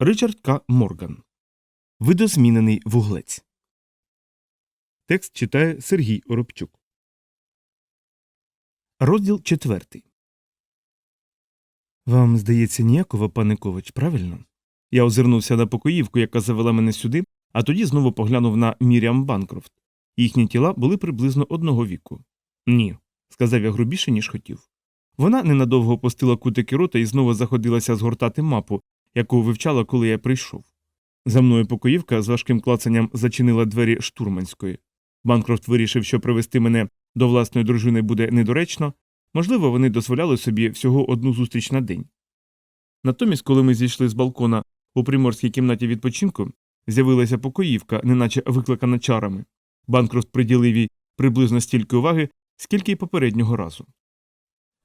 Ричард К. Морган. Видозмінений вуглець. Текст читає Сергій Оробчук. Розділ четвертий. Вам здається ніякого, пане Ковач, правильно? Я озирнувся на покоївку, яка завела мене сюди, а тоді знову поглянув на Міріам Банкрофт. Їхні тіла були приблизно одного віку. Ні, сказав я грубіше, ніж хотів. Вона ненадовго опустила кутики рота і знову заходилася згортати мапу, яку вивчала, коли я прийшов. За мною покоївка з важким клацанням зачинила двері штурманської. Банкрофт вирішив, що привести мене до власної дружини буде недоречно, можливо, вони дозволяли собі всього одну зустріч на день. Натомість, коли ми зійшли з балкона у приморській кімнаті відпочинку, з'явилася покоївка, неначе викликана чарами. Банкрофт приділив їй приблизно стільки уваги, скільки й попереднього разу.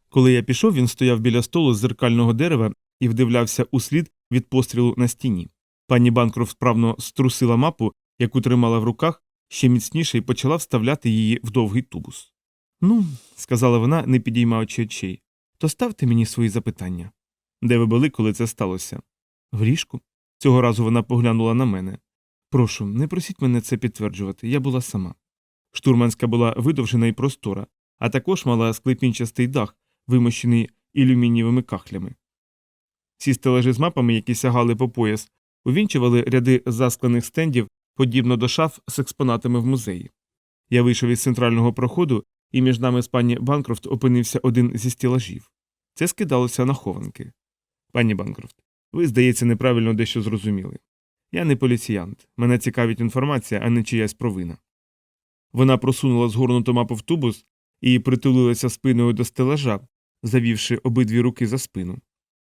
Коли я пішов, він стояв біля столу з зеркального дерева і вдивлявся у слід від пострілу на стіні. Пані Банкрофт справно струсила мапу, яку тримала в руках, ще міцніше і почала вставляти її в довгий тубус. Ну, сказала вона, не підіймаючи очей, то ставте мені свої запитання. Де ви були, коли це сталося? В ліжку. Цього разу вона поглянула на мене. Прошу, не просіть мене це підтверджувати, я була сама. Штурманська була видовжена і простора, а також мала склепінчастий дах, вимощений ілюмінієвими кахлями. Ці стележі з мапами, які сягали по пояс, увінчували ряди засклених стендів, подібно до шаф з експонатами в музеї. Я вийшов із центрального проходу, і між нами з пані Банкрофт опинився один зі стілажів. Це скидалося на хованки. Пані Банкрофт, ви, здається, неправильно дещо зрозуміли. Я не поліціянт, мене цікавить інформація, а не чиясь провина. Вона просунула згорнуту мапу в тубус і притулилася спиною до стелажа, завівши обидві руки за спину.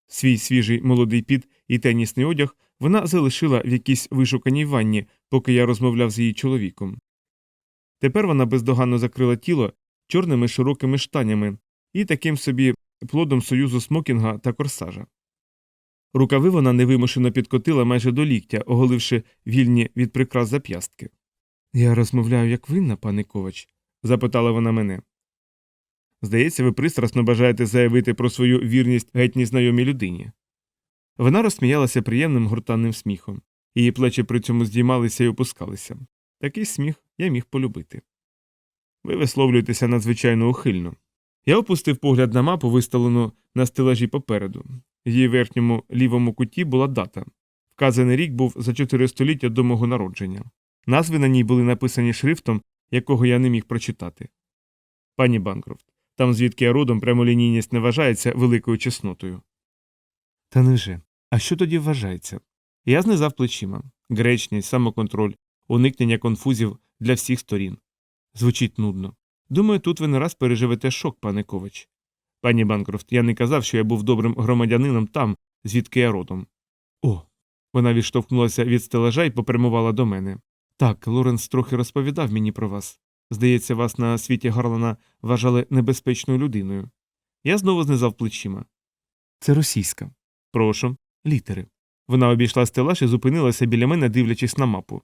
Свій свіжий молодий піт і тенісний одяг вона залишила в якійсь вишуканій ванні, поки я розмовляв з її чоловіком. Тепер вона бездоганно закрила тіло чорними широкими штанями і таким собі плодом союзу смокінга та корсажа. Рукави вона невимушено підкотила майже до ліктя, оголивши вільні від прикрас зап'ястки. Я розмовляю як винна, пане Ковач? запитала вона мене. Здається, ви пристрасно бажаєте заявити про свою вірність геть незнайомій людині. Вона розсміялася приємним гуртанним сміхом, її плечі при цьому здіймалися і опускалися. Такий сміх я міг полюбити. Ви висловлюєтеся надзвичайно ухильно. Я опустив погляд на мапу, виставлену на стелажі попереду. В її верхньому лівому куті була дата. Вказаний рік був за чотири століття до мого народження. Назви на ній були написані шрифтом, якого я не міг прочитати. Пані Банкрофт, там, звідки я родом, прямолінійність не вважається великою чеснотою. Та невже? А що тоді вважається? Я знизав плечима гречність, самоконтроль, уникнення конфузів для всіх сторін. Звучить нудно. Думаю, тут ви не раз переживете шок, пане Ковач. Пані Банкрофт, я не казав, що я був добрим громадянином там, звідки я родом. О. Вона відштовхнулася від стелажа і попрямувала до мене. Так, Лоренс трохи розповідав мені про вас. Здається, вас на світі Гарлана вважали небезпечною людиною. Я знову знизав плечима. Це російська. Прошу, літери. Вона обійшла стелаж і зупинилася біля мене, дивлячись на мапу.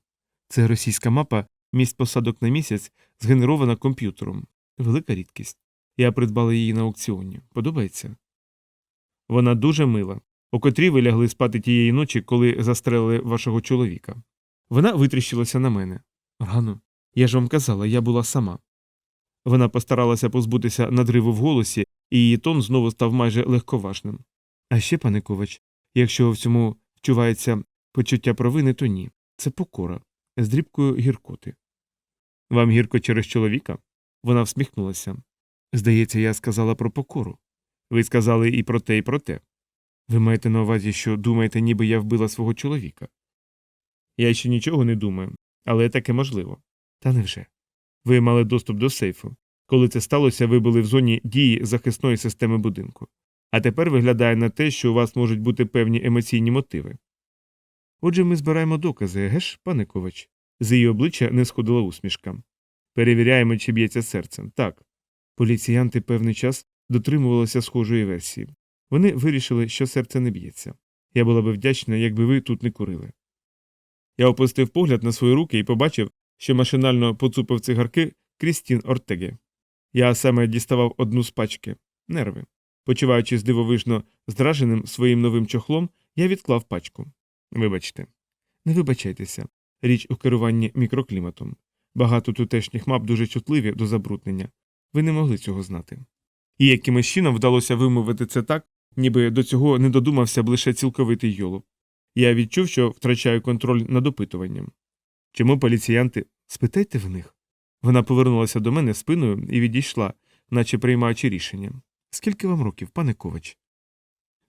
Це російська мапа, місць посадок на місяць, згенерована комп'ютером. Велика рідкість. Я придбала її на аукціоні. Подобається? Вона дуже мила. У котрій ви лягли спати тієї ночі, коли застрелили вашого чоловіка. Вона витріщилася на мене. Рано. Я ж вам казала, я була сама. Вона постаралася позбутися надриву в голосі, і її тон знову став майже легковажним. А ще, пане Ковач, якщо в цьому вчувається почуття провини, то ні. Це покора з дрібкою гіркоти. Вам гірко через чоловіка? Вона всміхнулася. Здається, я сказала про покору. Ви сказали і про те, і про те. Ви маєте на увазі, що думаєте, ніби я вбила свого чоловіка? Я ще нічого не думаю, але таке можливо. Та невже? Ви мали доступ до сейфу. Коли це сталося, ви були в зоні дії захисної системи будинку. А тепер виглядає на те, що у вас можуть бути певні емоційні мотиви. Отже, ми збираємо докази, геш, пане Ковач? З її обличчя не сходила усмішка. Перевіряємо, чи б'ється серцем. Так. Поліціянти певний час дотримувалися схожої версії. Вони вирішили, що серце не б'ється. Я була би вдячна, якби ви тут не курили. Я опустив погляд на свої руки і побачив, що машинально поцупив цигарки Крістін Ортеге. Я саме діставав одну з пачки нерви. Почуваючись дивовижно здраженим своїм новим чохлом, я відклав пачку. Вибачте. Не вибачайтеся. Річ у керуванні мікрокліматом. Багато тутешніх мап дуже чутливі до забруднення. Ви не могли цього знати. І якимось чином вдалося вимовити це так, ніби до цього не додумався б лише цілковитий йолоб. Я відчув, що втрачаю контроль над опитуванням. Чому поліціянти? Спитайте в них. Вона повернулася до мене спиною і відійшла, наче приймаючи рішення. Скільки вам років, пане Ковач?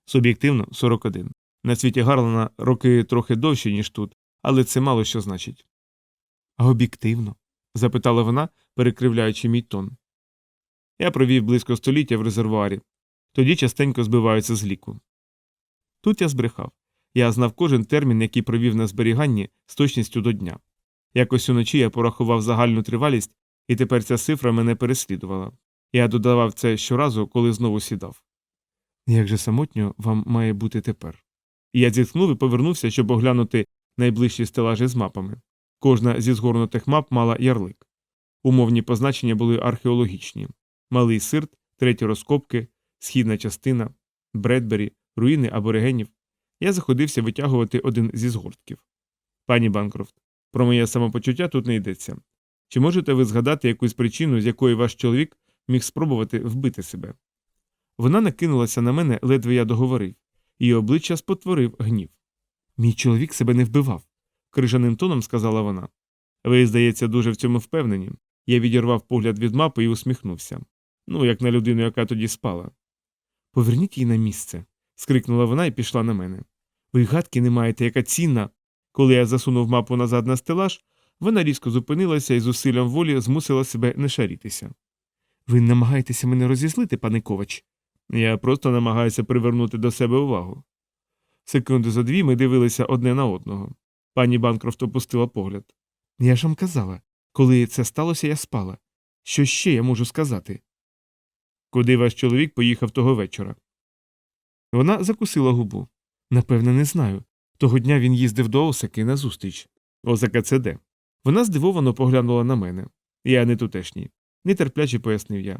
Суб'єктивно 41. На світі Гарлана роки трохи довші, ніж тут, але це мало що значить. А об'єктивно? запитала вона, перекривляючи мій тон. Я провів близько століття в резервуарі, тоді частенько збиваються з ліку. Тут я збрехав. Я знав кожен термін, який провів на зберіганні з точністю до дня. Якось уночі я порахував загальну тривалість, і тепер ця цифра мене переслідувала. Я додавав це щоразу, коли знову сідав. Як же самотньо вам має бути тепер? Я зітхнув і повернувся, щоб оглянути найближчі стелажі з мапами. Кожна зі згорнутих мап мала ярлик. Умовні позначення були археологічні малий сирт, треті розкопки, східна частина, Бредбері, руїни аборигенів. Я заходився витягувати один зі згортків. Пані Банкрофт, про моє самопочуття тут не йдеться. Чи можете ви згадати якусь причину, з якої ваш чоловік міг спробувати вбити себе? Вона накинулася на мене, ледве я договорив, її обличчя спотворив гнів. Мій чоловік себе не вбивав, крижаним тоном сказала вона. Ви, здається, дуже в цьому впевнені. Я відірвав погляд від мапи і усміхнувся. Ну, як на людину, яка тоді спала. Поверніть її на місце. скрикнула вона і пішла на мене. Ви гадки не маєте, яка цінна. Коли я засунув мапу назад на стелаж, вона різко зупинилася і з усиллям волі змусила себе не шарітися. Ви намагаєтеся мене розізлити, пане Ковач? Я просто намагаюся привернути до себе увагу. Секунди за дві ми дивилися одне на одного. Пані Банкрофт опустила погляд. Я ж вам казала, коли це сталося, я спала. Що ще я можу сказати? Куди ваш чоловік поїхав того вечора? Вона закусила губу. Напевне, не знаю. Того дня він їздив до Осаки на зустріч. Осака це де? Вона здивовано поглянула на мене. Я не тутешній. Нетерпляче пояснив я.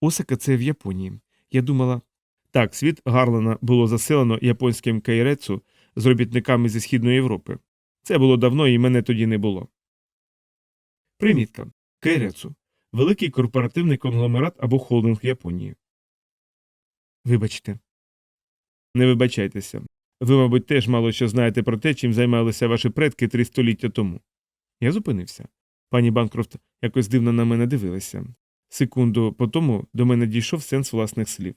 Осака це в Японії. Я думала. Так, світ Гарлана було заселено японським кайрецу з робітниками зі Східної Європи. Це було давно і мене тоді не було. Примітка. Кайрецу. Великий корпоративний конгломерат або холдинг Японії. Вибачте. Не вибачайтеся. Ви, мабуть, теж мало що знаєте про те, чим займалися ваші предки три століття тому. Я зупинився. Пані Банкрофт якось дивно на мене дивилася. Секунду по тому до мене дійшов сенс власних слів.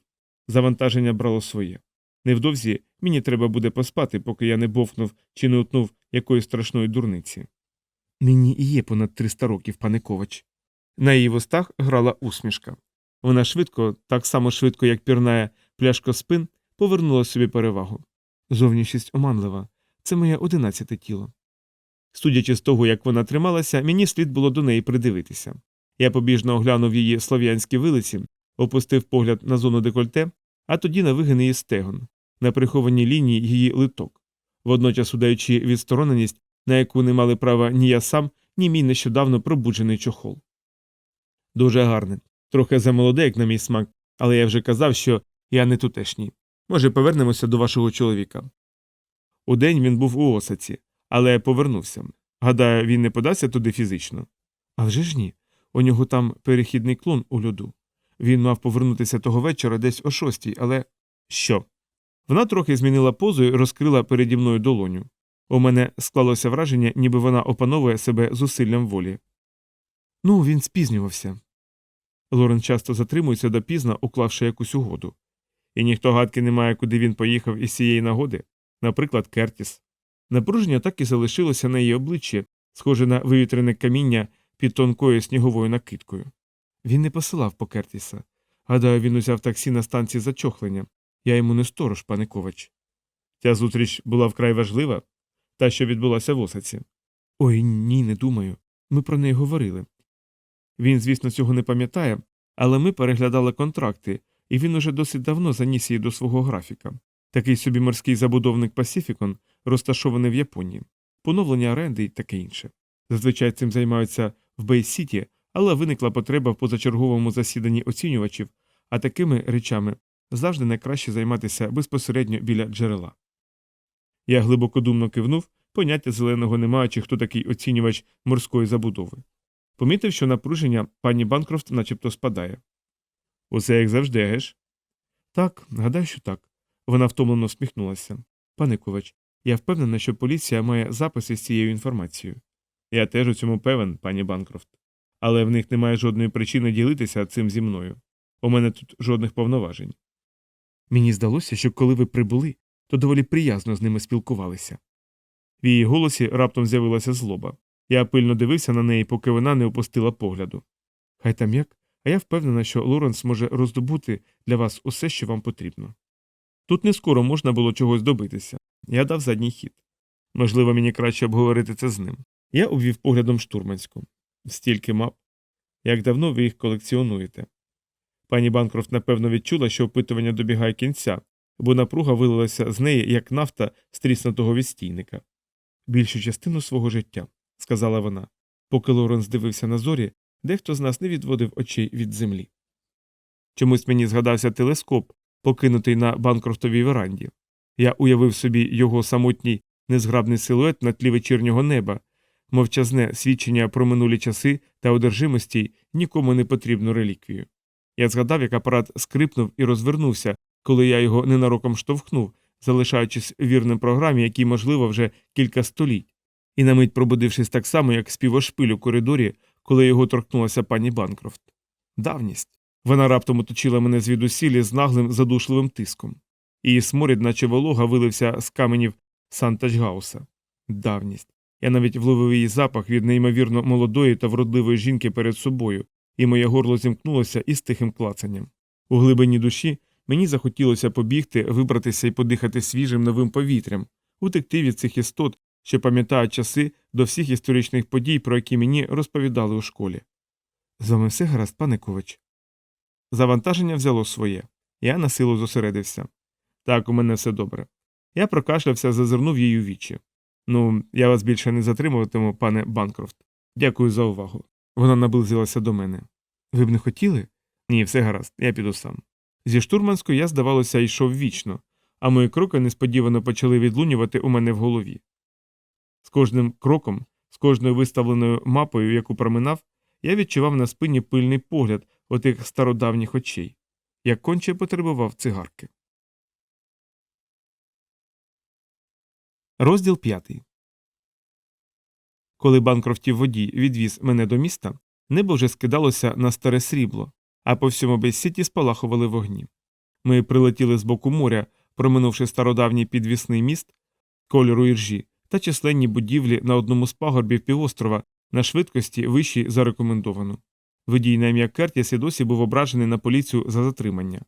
Завантаження брало своє. Невдовзі мені треба буде поспати, поки я не бовкнув чи не утнув якоїсь страшної дурниці. Мені і є понад 300 років, пане Ковач. На її вустах грала усмішка. Вона швидко, так само швидко, як пірнає пляшка спин, повернула собі перевагу. Зовнішність оманлива це моє одинадцяте тіло. Судячи з того, як вона трималася, мені слід було до неї придивитися. Я побіжно оглянув її слов'янські вилиці, опустив погляд на зону декольте, а тоді на вигини її стегон, на приховані лінії її литок, водночас удаючи відстороненість, на яку не мали права ні я сам, ні мій нещодавно пробуджений чохол. Дуже гарне, трохи замолоде, як на мій смак, але я вже казав, що я не тутешній. Може, повернемося до вашого чоловіка. Удень він був у осаці, але повернувся. Гадаю, він не подався туди фізично. А вже ж ні. У нього там перехідний клон у льоду. Він мав повернутися того вечора десь о шостій, але. Що? Вона трохи змінила позу і розкрила переді мною долоню. У мене склалося враження, ніби вона опановує себе зусиллям волі. Ну, він спізнювався. Лорен часто затримується допізно, уклавши якусь угоду. І ніхто гадки не має, куди він поїхав із цієї нагоди, наприклад, Кертіс. Напруження так і залишилося на її обличчі, схоже на вивітрене каміння під тонкою сніговою накидкою. Він не посилав по Кертіса. Гадаю, він узяв таксі на станції зачохлення. Я йому не сторож, пане Ковач. Ця зустріч була вкрай важлива, та, що відбулася в Осаці. Ой ні, не думаю. Ми про неї говорили. Він, звісно, цього не пам'ятає, але ми переглядали контракти, і він уже досить давно заніс її до свого графіка. Такий собі морський забудовник Пасіфікон, розташований в Японії, поновлення оренди і таке інше. Зазвичай цим займаються в Бей-Сіті, але виникла потреба в позачерговому засіданні оцінювачів, а такими речами завжди найкраще займатися безпосередньо біля джерела. Я глибокодумно кивнув, поняття зеленого не маючи, хто такий оцінювач морської забудови. Помітив, що напруження пані Банкрофт начебто спадає. Усе як завжди, геш? Так, гадаю, що так. Вона втомлено всміхнулася. Пане Ковач, я впевнена, що поліція має записи з цією інформацією. Я теж у цьому певен, пані Банкрофт. Але в них немає жодної причини ділитися цим зі мною. У мене тут жодних повноважень. Мені здалося, що коли ви прибули, то доволі приязно з ними спілкувалися. В її голосі раптом з'явилася злоба. Я пильно дивився на неї, поки вона не опустила погляду. Хай там як, а я впевнена, що Лоренс може роздобути для вас усе, що вам потрібно. Тут не скоро можна було чогось добитися. Я дав задній хід. Можливо, мені краще обговорити це з ним. Я обвів поглядом штурманську. Стільки мап. Як давно ви їх колекціонуєте? Пані Банкрофт напевно відчула, що опитування добігає кінця, бо напруга вилилася з неї, як нафта з тріснутого відстійника. Більшу частину свого життя, сказала вона. Поки Лоренс дивився на зорі, дехто з нас не відводив очей від землі. Чомусь мені згадався телескоп, покинутий на Банкрофтовій веранді. Я уявив собі його самотній незграбний силует на тлі вечірнього неба, мовчазне свідчення про минулі часи та одержимості нікому не потрібну реліквію. Я згадав, як апарат скрипнув і розвернувся, коли я його ненароком штовхнув, залишаючись вірним програмі, якій, можливо, вже кілька століть, і на мить пробудившись так само, як співошпиль у коридорі, коли його торкнулася пані Банкрофт. Давність. Вона раптом оточила мене звідусілі з наглим задушливим тиском. Її сморід, наче волога, вилився з каменів Сантачгауса. Давність. Я навіть вловив її запах від неймовірно молодої та вродливої жінки перед собою, і моє горло зімкнулося із тихим клацанням. У глибині душі мені захотілося побігти, вибратися і подихати свіжим новим повітрям, утекти від цих істот, що пам'ятають часи до всіх історичних подій, про які мені розповідали у школі. З вами все гаразд, пане Ковач. Завантаження взяло своє. Я на силу зосередився. Так, у мене все добре. Я прокашлявся, зазирнув їй у вічі. Ну, я вас більше не затримуватиму, пане Банкрофт. Дякую за увагу. Вона наблизилася до мене. Ви б не хотіли? Ні, все гаразд, я піду сам. Зі штурманською я, здавалося, йшов вічно, а мої кроки несподівано почали відлунювати у мене в голові. З кожним кроком, з кожною виставленою мапою, яку проминав, я відчував на спині пильний погляд отих стародавніх очей, як конче потребував цигарки. Розділ п'ятий. Коли Банкрофтів водій відвіз мене до міста, небо вже скидалося на старе срібло, а по всьому безсіті спалахували вогні. Ми прилетіли з боку моря, проминувши стародавній підвісний міст кольору іржі та численні будівлі на одному з пагорбів півострова на швидкості вищій за рекомендовану. Водій на ім'я Кертіс і досі був ображений на поліцію за затримання.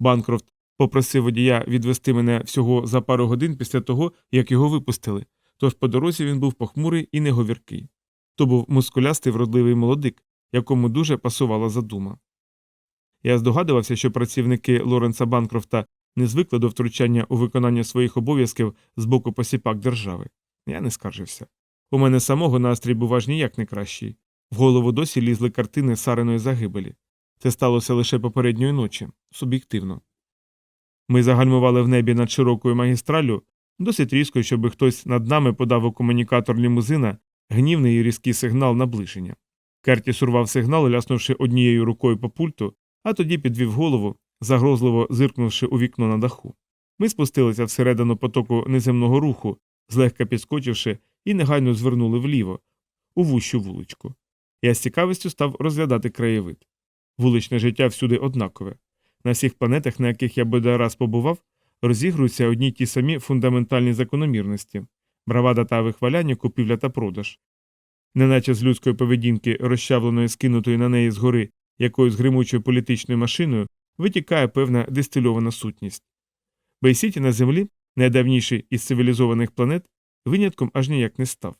Банкрофт попросив водія відвести мене всього за пару годин після того, як його випустили, тож по дорозі він був похмурий і неговіркий. То був мускулястий вродливий молодик, якому дуже пасувала задума. Я здогадувався, що працівники Лоренса Банкрофта не звикли до втручання у виконання своїх обов'язків з боку посіпак держави. Я не скаржився. У мене самого настрій був аж ніяк не кращий. В голову досі лізли картини сареної загибелі. Це сталося лише попередньої ночі, суб'єктивно. Ми загальмували в небі над широкою магістраллю, досить різко, щоб хтось над нами подав у комунікатор лімузина гнівний і різкий сигнал наближення. Кертіс урвав сигнал, ляснувши однією рукою по пульту, а тоді підвів голову, загрозливо зиркнувши у вікно на даху. Ми спустилися всередину потоку неземного руху, злегка підскочивши, і негайно звернули вліво, у вущу вуличку. Я з цікавістю став розглядати краєвид. Вуличне життя всюди однакове. На всіх планетах, на яких я бодай раз побував, розігруються одні ті самі фундаментальні закономірності бравада та вихваляння, купівля та продаж. Неначе з людської поведінки, розчавленої скинутої на неї згори якоюсь гримучою політичною машиною, витікає певна дистильована сутність. Бейсіті на Землі, найдавніший із цивілізованих планет, винятком аж ніяк не став.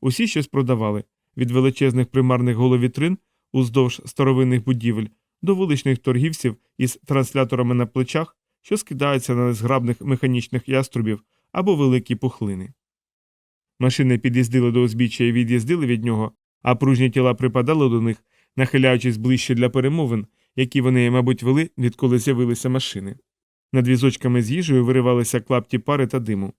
Усі щось продавали від величезних примарних головітрин уздовж старовинних будівель до вуличних торгівців із трансляторами на плечах, що скидаються на незграбних механічних яструбів або великі пухлини. Машини під'їздили до узбіччя і від'їздили від нього, а пружні тіла припадали до них, нахиляючись ближче для перемовин, які вони, мабуть, вели, відколи з'явилися машини. Над візочками з їжею виривалися клапті пари та диму.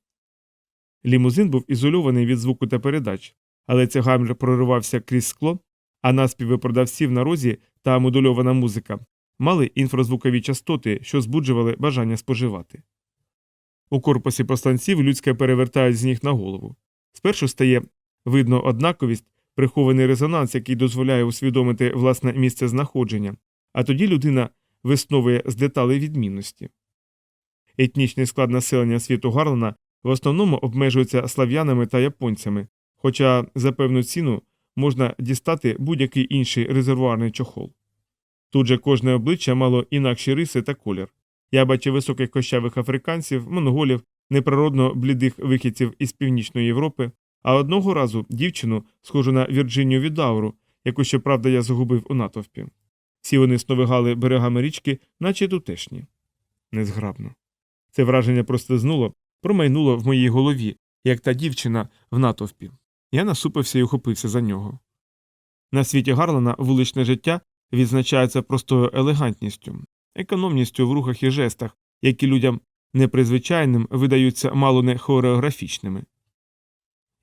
Лімузин був ізольований від звуку та передач, але цей гамір проривався крізь скло, а наспіви продавців на розі та модульована музика мали інфразвукові частоти, що збуджували бажання споживати. У корпусі посланців людське перевертають з ніг на голову. Спершу стає видно однаковість, прихований резонанс, який дозволяє усвідомити власне місце знаходження, а тоді людина висновує з деталей відмінності. Етнічний склад населення світу Гарлена в основному обмежується слав'янами та японцями, хоча за певну ціну можна дістати будь-який інший резервуарний чохол. Тут же кожне обличчя мало інакші риси та колір. Я бачив високих кощавих африканців, монголів, неприродно блідих вихідців із Північної Європи, а одного разу дівчину, схожу на Вірджинію Відауру, яку, щоправда, я загубив у натовпі. Всі вони сновигали берегами річки, наче тутешні. Незграбно. Це враження простизнуло, промайнуло в моїй голові, як та дівчина в натовпі. Я насупився і ухопився за нього. На світі Гарлена вуличне життя відзначається простою елегантністю, економністю в рухах і жестах, які людям непризвичайним видаються мало не хореографічними.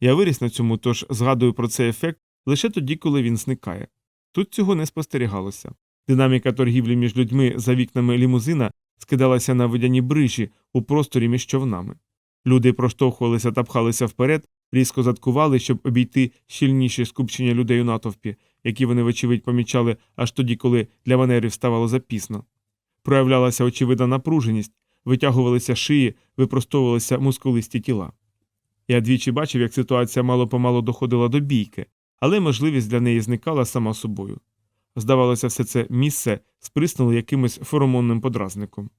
Я виріс на цьому, тож згадую про цей ефект лише тоді, коли він зникає. Тут цього не спостерігалося. Динаміка торгівлі між людьми за вікнами лімузина скидалася на водяні брижі у просторі між човнами. Люди проштовхувалися та пхалися вперед, різко заткували, щоб обійти щільніше скупчення людей у натовпі, які вони, вочевидь, помічали аж тоді, коли для манерів ставало запізно. Проявлялася очевидна напруженість, витягувалися шиї, випростовувалися мускулисті тіла. Я двічі бачив, як ситуація мало помалу доходила до бійки, але можливість для неї зникала сама собою. Здавалося, все це місце сприснуло якимось феромонним подразником.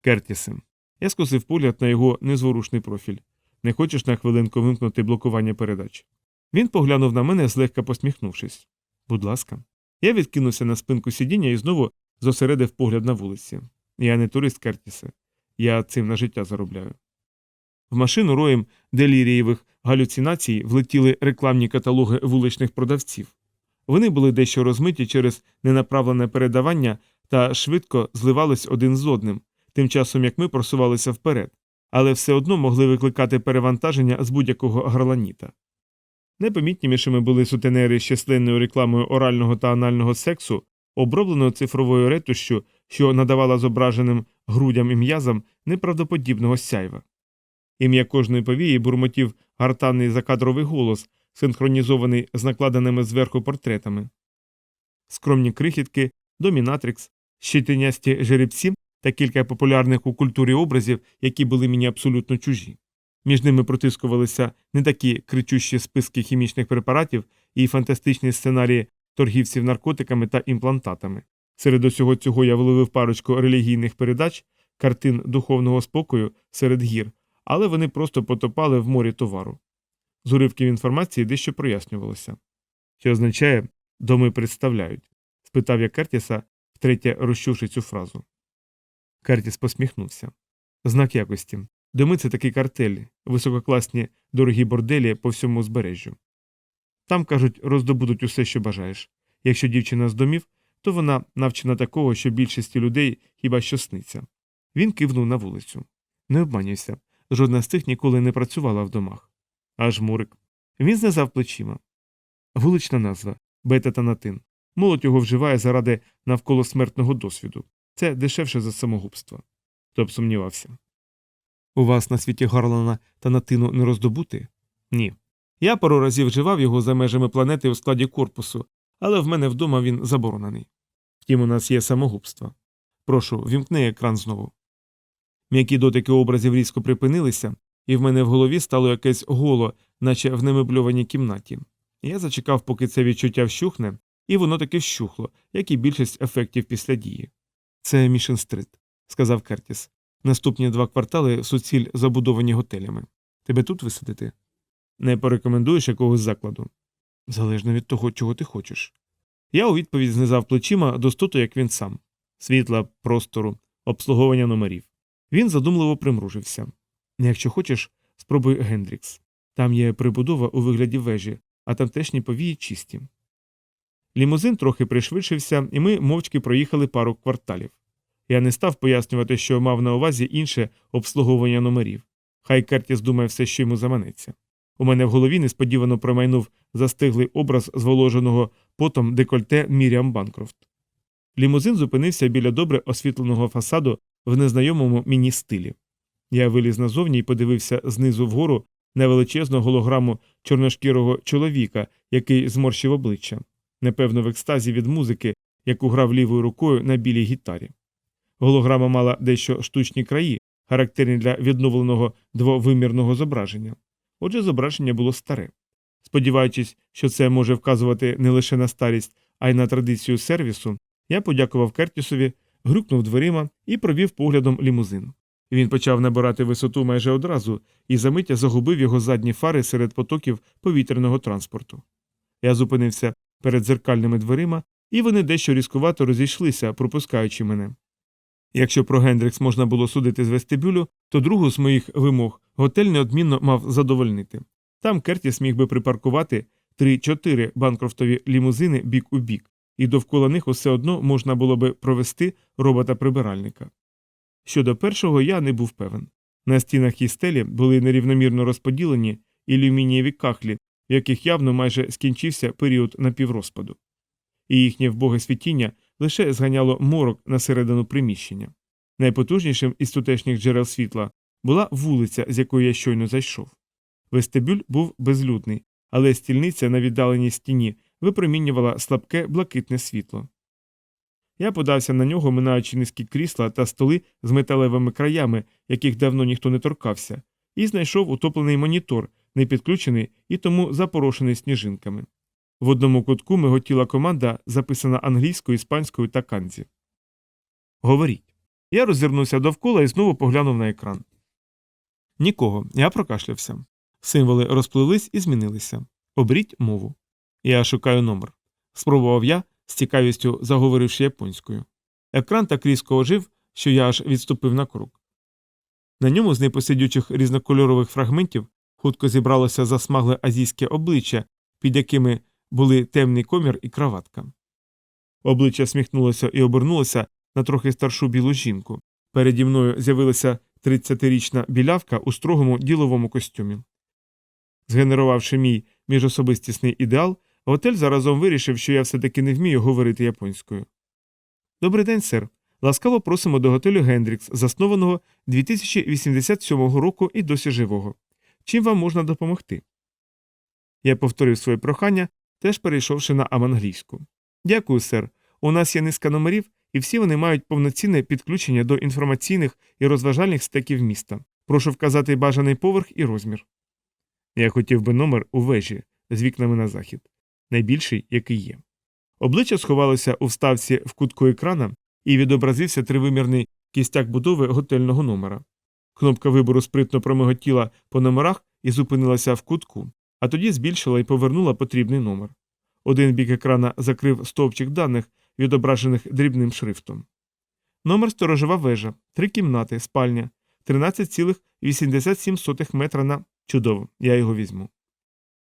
Кертісем. Я скосив погляд на його незворушний профіль. Не хочеш на хвилинку вимкнути блокування передач? Він поглянув на мене, злегка посміхнувшись. Будь ласка. Я відкинувся на спинку сидіння і знову зосередив погляд на вулиці. Я не турист Кертісе. Я цим на життя заробляю. В машину роєм делірієвих галюцинацій влетіли рекламні каталоги вуличних продавців. Вони були дещо розмиті через ненаправлене передавання та швидко зливались один з одним, тим часом як ми просувалися вперед, але все одно могли викликати перевантаження з будь-якого гарланіта. Найпомітнішими були сутенери з численною рекламою орального та анального сексу, обробленою цифровою ретушшю, що надавала зображеним грудям і м'язам неправдоподібного сяйва. Ім'я кожної повії бурмотів гартанний закадровий голос, синхронізований з накладеними зверху портретами. Скромні крихітки, домінатрикс, щитинясті жеребці та кілька популярних у культурі образів, які були мені абсолютно чужі. Між ними протискувалися не такі кричущі списки хімічних препаратів і фантастичні сценарії торгівців наркотиками та імплантатами. Серед усього цього я вловив парочку релігійних передач, картин духовного спокою серед гір, але вони просто потопали в морі товару. З уривків інформації дещо прояснювалося. Що означає доми представляють? спитав я Кертіса, втретє розчувши цю фразу. Кертіс посміхнувся. Знак якості. Доми це такі картелі, висококласні дорогі борделі по всьому узбережжю. Там, кажуть, роздобудуть усе, що бажаєш. Якщо дівчина з домів, то вона навчена такого, що більшості людей хіба що сниться. Він кивнув на вулицю. Не обманюйся, жодна з тих ніколи не працювала в домах. Аж мурик. Він знизав плечима. Вулична назва бета-танатин. Молодь його вживає заради навколосмертного досвіду. Це дешевше за самогубство. Тоб сумнівався. У вас на світі Гарлана танатину не роздобути? Ні. Я пару разів вживав його за межами планети у складі корпусу, але в мене вдома він заборонений. Втім, у нас є самогубство. Прошу, вімкни екран знову. М'які дотики образів різко припинилися, і в мене в голові стало якесь голо, наче в немебльованій кімнаті. Я зачекав, поки це відчуття вщухне, і воно таки вщухло, як і більшість ефектів після дії. Це Мішен Стрит, сказав Кертіс. Наступні два квартали суціль забудовані готелями. Тебе тут висадити? Не порекомендуєш якогось закладу? Залежно від того, чого ти хочеш. Я у відповідь знизав плечима достоту, як він сам світла, простору, обслуговування номерів. Він задумливо примружився. Якщо хочеш, спробуй Гендрікс. Там є прибудова у вигляді вежі, а тамтешні повії чисті. Лімузин трохи пришвидшився, і ми мовчки проїхали пару кварталів. Я не став пояснювати, що мав на увазі інше обслуговування номерів. Хай Кертіс думає все, що йому заманеться. У мене в голові несподівано промайнув застиглий образ зволоженого потом декольте Міріам Банкрофт. Лімузин зупинився біля добре освітленого фасаду в незнайомому міні стилі. Я виліз назовні і подивився знизу вгору на величезну голограму чорношкірого чоловіка, який зморщив обличчя, непевно в екстазі від музики, яку грав лівою рукою на білій гітарі. Голограма мала дещо штучні краї, характерні для відновленого двовимірного зображення. Отже, зображення було старе. Сподіваючись, що це може вказувати не лише на старість, а й на традицію сервісу, я подякував Кертісові, грюкнув дверима і провів поглядом лімузин. Він почав набирати висоту майже одразу і замиття загубив його задні фари серед потоків повітряного транспорту. Я зупинився перед дзеркальними дверима, і вони дещо різкувато розійшлися, пропускаючи мене. Якщо про Гендрікс можна було судити з вестибюлю, то другу з моїх вимог готель неодмінно мав задовольнити. Там Кертіс міг би припаркувати 3-4 банкрофтові лімузини бік у бік, і довкола них усе одно можна було би провести робота-прибиральника. Щодо першого я не був певен. На стінах і стелі були нерівномірно розподілені ілюмінієві кахлі, в яких явно майже скінчився період напіврозпаду. І їхнє вбоге світіння лише зганяло морок на середину приміщення. Найпотужнішим із тутешніх джерел світла була вулиця, з якої я щойно зайшов. Вестибюль був безлюдний, але стільниця на віддаленій стіні випромінювала слабке блакитне світло. Я подався на нього, минаючи низькі крісла та столи з металевими краями, яких давно ніхто не торкався, і знайшов утоплений монітор, не підключений і тому запорошений сніжинками. В одному кутку миготіла команда, записана англійською, іспанською та канзі. Говоріть. Я роззирнувся довкола і знову поглянув на екран. Нікого, я прокашлявся. Символи розпливлись і змінилися. Обріть мову. Я шукаю номер. Спробував я, з цікавістю заговоривши японською. Екран так різко ожив, що я аж відступив на крок. На ньому з непосидючих різнокольорових фрагментів хутко зібралося засмагле азійське обличчя, під якими були темний комір і краватка. Обличчя сміхнулося і обернулося на трохи старшу білу жінку. Переді мною з'явилася 30-річна білявка у строгому діловому костюмі. Згенерувавши мій міжособистісний ідеал, готель заразом вирішив, що я все таки не вмію говорити японською. Добрий день, сер. Ласкаво просимо до готелю Гендрікс, заснованого 2087 року і досі живого. Чим вам можна допомогти? Я повторив своє прохання, теж перейшовши на аманглійську. Дякую, сер. У нас є низка номерів, і всі вони мають повноцінне підключення до інформаційних і розважальних стеків міста. Прошу вказати бажаний поверх і розмір. Я хотів би номер у вежі з вікнами на захід, найбільший, який є. Обличчя сховалося у вставці в кутку екрана і відобразився тривимірний кістяк будови готельного номера. Кнопка вибору спритно промиготіла по номерах і зупинилася в кутку, а тоді збільшила і повернула потрібний номер. Один бік екрана закрив стовпчик даних, відображених дрібним шрифтом. Номер сторожова вежа, три кімнати, спальня, 13,87 метра на чудово, я його візьму.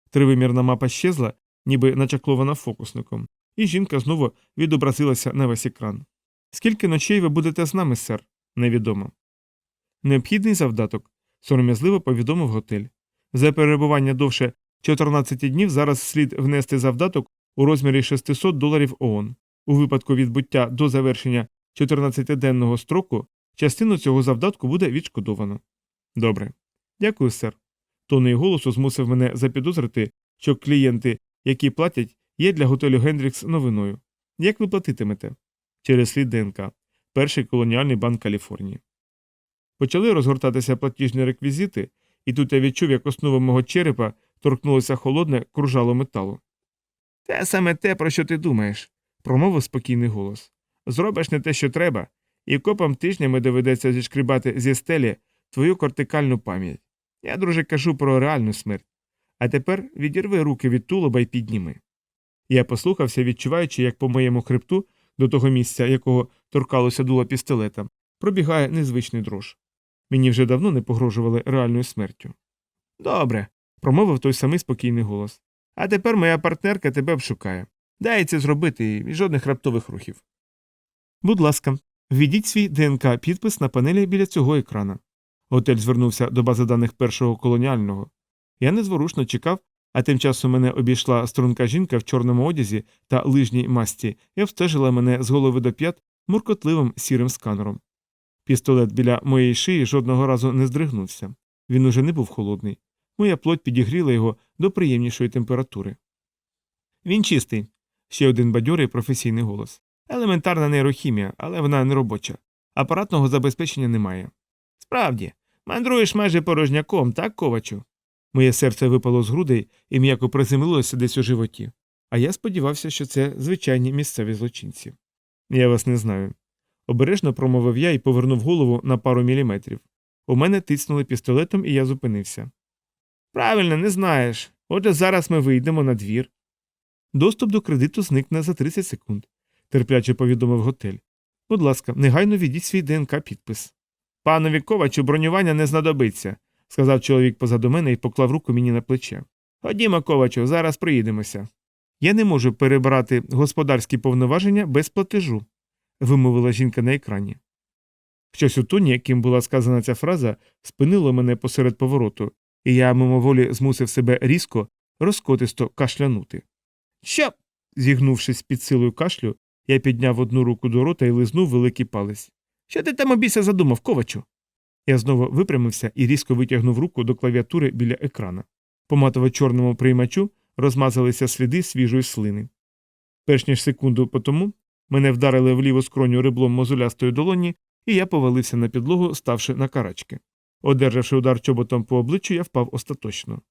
Тривимірна мапа щезла, ніби начаклована фокусником, і жінка знову відобразилася на весь екран. Скільки ночей ви будете з нами, сер? Невідомо. Необхідний завдаток, сором'язливо повідомив готель. За перебування довше 14 днів зараз слід внести завдаток у розмірі 600 доларів ООН. У випадку відбуття до завершення 14-денного строку частину цього завдатку буде відшкодовано. Добре. Дякую, сер. Тонний голосу змусив мене запідозрити, що клієнти, які платять, є для готелю Гендрікс новиною. Як ви платитимете? Через слід ДНК, перший колоніальний банк Каліфорнії. Почали розгортатися платіжні реквізити, і тут я відчув, як основа мого черепа торкнулося холодне кружало металу. Те саме те, про що ти думаєш, промовив спокійний голос. Зробиш не те, що треба, і копам тижнями доведеться зішкрібати зі стелі твою кортикальну пам'ять. Я, друже, кажу про реальну смерть. А тепер відірви руки від тулуба і підніми. Я послухався, відчуваючи, як по моєму хребту, до того місця, якого торкалося дуло пістолета, пробігає незвичний дрож. Мені вже давно не погрожували реальною смертю. Добре, промовив той самий спокійний голос. А тепер моя партнерка тебе обшукає. Дай це зробити і жодних раптових рухів. Будь ласка, введіть свій ДНК підпис на панелі біля цього екрана. Готель звернувся до бази даних першого колоніального. Я незворушно чекав, а тим часом мене обійшла струнка жінка в чорному одязі та лижній масті і обстежила мене з голови до п'ят муркотливим сірим сканером. Пістолет біля моєї шиї жодного разу не здригнувся. Він уже не був холодний. Моя плоть підігріла його до приємнішої температури. Він чистий. Ще один бадьорий професійний голос. Елементарна нейрохімія, але вона не робоча. Апаратного забезпечення немає. Справді, мандруєш майже порожняком, так, ковачу? Моє серце випало з грудей і м'яко приземлилося десь у животі. А я сподівався, що це звичайні місцеві злочинці. Я вас не знаю. Обережно промовив я і повернув голову на пару міліметрів. У мене тиснули пістолетом, і я зупинився. Правильно, не знаєш. Отже, зараз ми вийдемо на двір. Доступ до кредиту зникне за 30 секунд, терпляче повідомив готель. Будь ласка, негайно відіть свій ДНК підпис. Панові ковачу бронювання не знадобиться, сказав чоловік позаду мене і поклав руку мені на плече. Ходімо, ковачу, зараз приїдемося. Я не можу перебирати господарські повноваження без платежу, вимовила жінка на екрані. Щось у тоні, яким була сказана ця фраза, спинило мене посеред повороту, і я мимоволі змусив себе різко, розкотисто кашлянути. Що? зігнувшись під силою кашлю, я підняв одну руку до рота і лизнув великий палець. Що ти там обійся задумав, ковачу? Я знову випрямився і різко витягнув руку до клавіатури біля екрана. По матово-чорному приймачу розмазалися сліди свіжої слини. Перш ніж секунду по тому мене вдарили в ліву скроню риблом мозолястої долоні, і я повалився на підлогу, ставши на карачки. Одержавши удар чоботом по обличчю, я впав остаточно.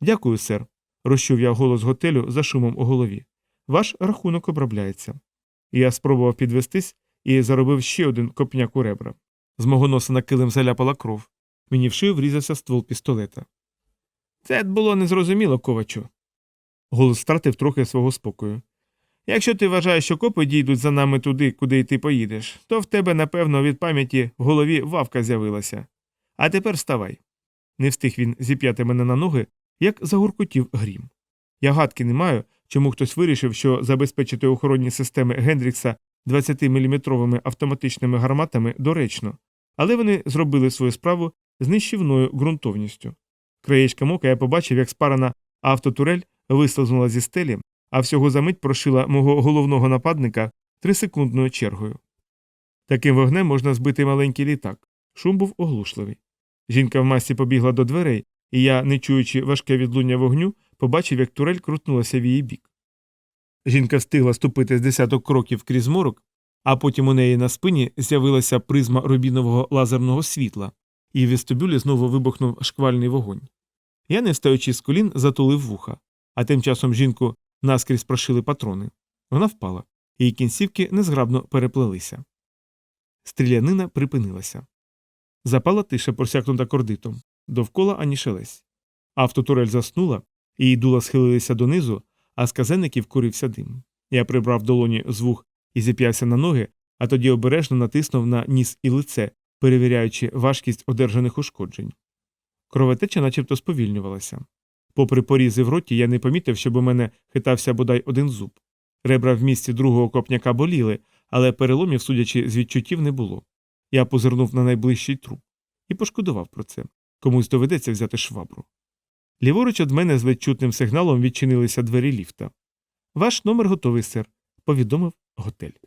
Дякую, сер. розчув я голос готелю за шумом у голові. Ваш рахунок обробляється. Я спробував підвестись і заробив ще один копняк у ребра. З мого носа на килим заляпала кров. Мені в шию врізався ствол пістолета. Це було незрозуміло, ковачу. Голос втратив трохи свого спокою. Якщо ти вважаєш, що копи дійдуть за нами туди, куди й ти поїдеш, то в тебе, напевно, від пам'яті в голові вавка з'явилася. А тепер вставай. Не встиг він зіп'яти мене на ноги, як загуркотів грім. Я гадки не маю, чому хтось вирішив, що забезпечити охоронні системи Гендрікса 20-мм автоматичними гарматами доречно, але вони зробили свою справу з нищівною ґрунтовністю. Краєчка мока я побачив, як спарана автотурель вислизнула зі стелі, а всього за мить прошила мого головного нападника трисекундною чергою. Таким вогнем можна збити маленький літак. Шум був оглушливий. Жінка в масі побігла до дверей, і я, не чуючи важке відлуння вогню, побачив, як турель крутнулася в її бік. Жінка встигла ступити з десяток кроків крізь морок, а потім у неї на спині з'явилася призма рубінового лазерного світла, і в вестибюлі знову вибухнув шквальний вогонь. Я, не встаючи з колін, затулив вуха, а тим часом жінку наскрізь прошили патрони. Вона впала, її кінцівки незграбно переплелися. Стрілянина припинилася. Запала тиша просякнута кордитом, довкола ані шелесь. Автотурель заснула, її дула схилилися донизу, а з казенників курився дим. Я прибрав долоні з вух і зіп'явся на ноги, а тоді обережно натиснув на ніс і лице, перевіряючи важкість одержаних ушкоджень. Кровотеча начебто сповільнювалася. Попри порізи в роті, я не помітив, щоб у мене хитався бодай один зуб. Ребра в місці другого копняка боліли, але переломів, судячи з відчуттів, не було. Я позирнув на найближчий труп і пошкодував про це. Комусь доведеться взяти швабру. Ліворуч від мене з ледь чутним сигналом відчинилися двері ліфта. Ваш номер готовий, сер, повідомив готель.